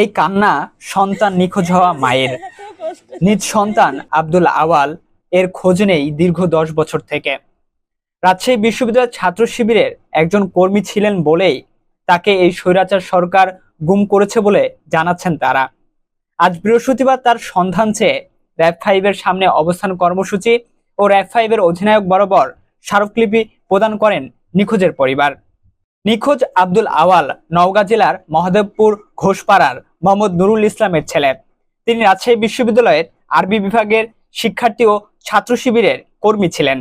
এই কান্না সন্তান নিখোঁজ হওয়া মায়ের। নিজ সন্তান আব্দুল আওয়াল এর খোঁজ নেই দীর্ঘ দশ বছর থেকে। রাজশাহী বিশ্ববিদ্যালয়ের ছাত্র শিবিরের একজন কর্মী ছিলেন বলেই তাকে এই স্বৈরাচার সরকার গুম করেছে বলে জানাচ্ছেন তারা। আজ বৃহস্পতিবার তার সন্ধান চেয়ে র্যাব ফাইভের সামনে অবস্থান কর্মসূচি ও র্যাব ফাইভের অধিনায়ক বরাবর স্মারকলিপি প্রদান করেন নিখোঁজের পরিবার। নিখোঁজ আব্দুল আওয়াল নওগাঁ জেলার মহাদেবপুর ঘোষপাড়ার মোহাম্মদ নুরুল ইসলামের ছেলে। তিনি রাজশাহী বিশ্ববিদ্যালয়ের আরবি বিভাগের শিক্ষার্থী ও ছাত্র শিবিরের কর্মী ছিলেন।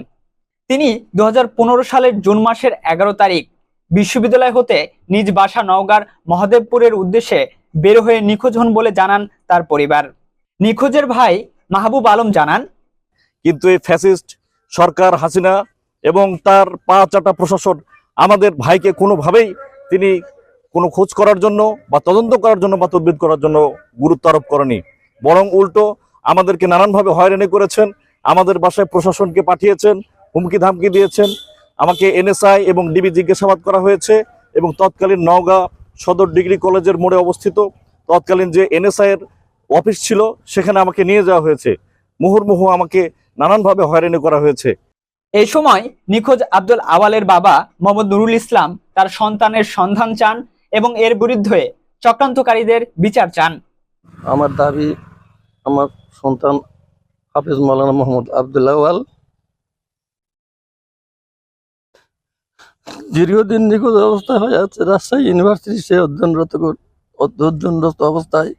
তিনি দুহাজার পনেরো সালের জুন মাসের এগারো তারিখ বিশ্ববিদ্যালয় হতে নিজ বাসা নওগাঁর মহাদেবপুরের উদ্দেশ্যে বের হয়ে নিখোঁজ হন বলে জানান তার পরিবার। নিখোঁজের ভাই মাহবুব আলম জানান, কিন্তু এই ফ্যাসিস্ট সরকার হাসিনা এবং তার পা চাটা প্রশাসন আমাদের ভাইকে কোনোভাবেই তিনি কোনো খোঁজ করার জন্য বা তদন্ত করার জন্য বা তদবির করার জন্য গুরুত্ব আরোপ করেনি। বরং উল্টো আমাদেরকে নানানভাবে হয়রানি করেছেন, আমাদের বাসায় প্রশাসনকে পাঠিয়েছেন, হুমকি ধামকি দিয়েছেন। আমাকে এনএসআই এবং ডিবি জিজ্ঞাসাবাদ করা হয়েছে এবং তৎকালীন নওগাঁ সদর ডিগ্রি কলেজের মোড়ে অবস্থিত তৎকালীন যে এনএসআই এর অফিস ছিল, সেখানে আমাকে নিয়ে যাওয়া হয়েছে। মুহুর্মুহু আমাকে নানানভাবে হয়রানি করা হয়েছে। এই সময় নিখোঁজ আব্দুল আওয়ালের বাবা মোহাম্মদ নুরুল ইসলাম তার সন্তানের সন্ধান চান এবং এর বিরুদ্ধে চক্রান্তকারীদের বিচার চান। আমার দাবি, আমার সন্তান হাফিজ মাওলানা মোহাম্মদ আবদুল্লাহ আওয়াল। দীর্ঘদিন নিখোঁজ অবস্থায় হয়ে আছে, রাজশাহী ইউনিভার্সিটি সে অধ্যয়নরত অধ্যয়নরত অবস্থায়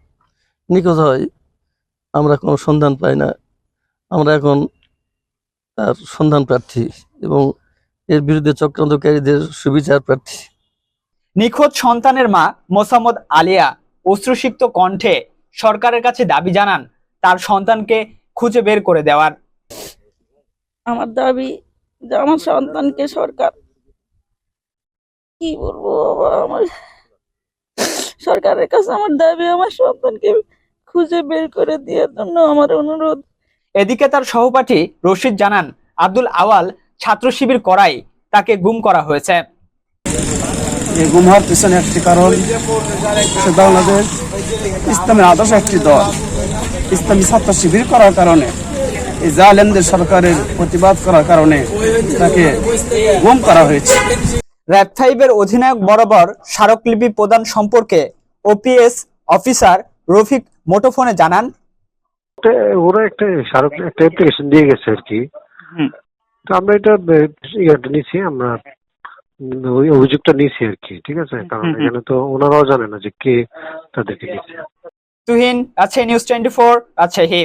নিখোঁজ হয়। আমরা কোনো সন্ধান পাই না। আমরা এখন তার সন্ধান প্রার্থী এবং এর বিরুদ্ধে চক্রান্তকারীদের সুবিচার প্রার্থী। নিখোঁজ সন্তানের মা মোসাম্মদ আলিয়া অশ্রুসিক্ত কণ্ঠে সরকারের কাছে দাবি জানান তার সন্তানকে খুঁজে বের করে দেওয়ার। আমার দাবি যে আমার সন্তানকে সরকার কি বলব বাবা আমার সরকারের কাছে আমার দাবি আমার সন্তানকে খুঁজে বের করে দেওয়ার জন্য আমার অনুরোধ। এদিকে তার সহপাঠী রশিদ জানান আব্দুল আওয়াল ছাত্র শিবির করাই তাকে গুম করা হয়েছে। এই গুম হওয়ার পিছনে একটি কারণ সেটা আমাদের ইসলামের আদর্শ একটি দল। ইসলামী ছাত্র শিবির করার কারণে এই জালেমদের সরকারের প্রতিবাদ করার কারণে তাকে গুম করা হয়েছে। র্যাব ফাইভের অধিনায়ক বরাবর স্মারকলিপি প্রদান সম্পর্কে ওপিএস অফিসার রফিক মুঠোফোনে জানান। ওরা একটা স্মারক একটা অ্যাপ্লিকেশন দিয়ে গেছে আর কি। তো আমরা এটা ইয়েটা নিছি আমরা ওই অভিযোগটা নিছি আর কি ঠিক আছে? কারণ। এখানে তো ওনারাও জানে না যে কে তাদেরকে নিচ্ছে তুহিন আচ্ছা নিউজ টোয়েন্টি ফোর রাজশাহী